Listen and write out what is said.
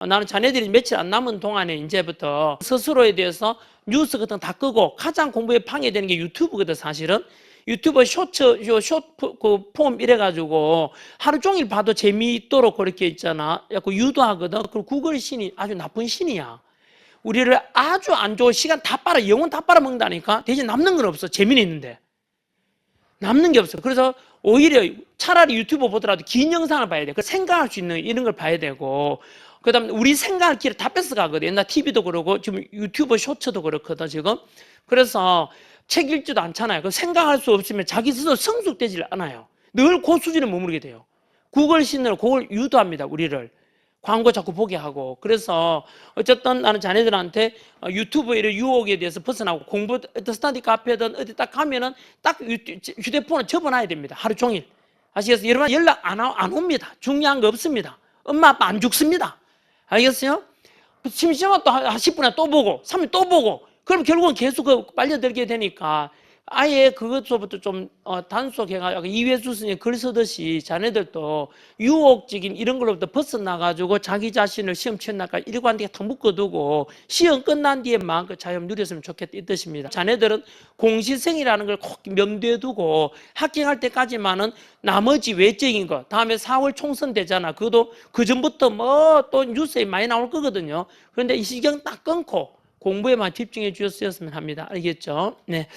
어, 나는 자네들이 며칠 안 남은 동안에 이제부터 스스로에 대해서 뉴스 같은 거 다 끄고 가장 공부에 방해되는 게 유튜브거든 사실은. 유튜브 쇼츠, 요 쇼트 그 폼 이래가지고 하루 종일 봐도 재미있도록 그렇게 있잖아. 그 유도하거든. 그리고 구글 신이 아주 나쁜 신이야. 우리를 아주 안 좋은 시간 다 빨아, 영혼 다 빨아먹는다니까. 대신 남는 건 없어. 재미는 있는데. 남는 게 없어. 그래서 오히려 차라리 유튜브 보더라도 긴 영상을 봐야 돼. 그 생각할 수 있는 이런 걸 봐야 되고. 그 다음에 우리 생각할 길을 다 뺏어가거든. 옛날 TV도 그러고 지금 유튜브 쇼츠도 그렇거든, 지금. 그래서 책 읽지도 않잖아요. 그 생각할 수 없으면 자기 스스로 성숙되질 않아요. 늘그 수준에 머무르게 돼요. 구글 신을 그걸 유도합니다, 우리를. 광고 자꾸 보게 하고. 그래서 어쨌든 나는 자네들한테 어, 유튜브의 이런 유혹에 대해서 벗어나고 공부, 어떤 스타디 카페든 어디 딱 가면은 딱 유- 휴대폰을 접어놔야 됩니다. 하루 종일. 아시겠어요? 여러분 연락 안, 와- 안 옵니다. 중요한 거 없습니다. 엄마 아빠 안 죽습니다. 알겠어요? 심심하면 또한 10분에 또 보고, 3일 또 보고, 그럼 결국은 계속 그 빨려들게 되니까 아예 그것부터 좀 어, 단속해가지고 이회수 스님 글 쓰듯이 자네들도 유혹적인 이런 걸로부터 벗어나가지고 자기 자신을 시험 치는 날까지 일관 뒤에 탁 묶어두고 시험 끝난 뒤에 마음껏 자유 누렸으면 좋겠다 이 뜻입니다. 자네들은 공시생이라는 걸 꼭 명도해 두고 합격할 때까지만은 나머지 외적인 거 다음에 4월 총선 되잖아. 그것도 그 전부터 뭐 또 뉴스에 많이 나올 거거든요. 그런데 이 시경 딱 끊고 공부에만 집중해 주셨으면 합니다. 알겠죠? 네.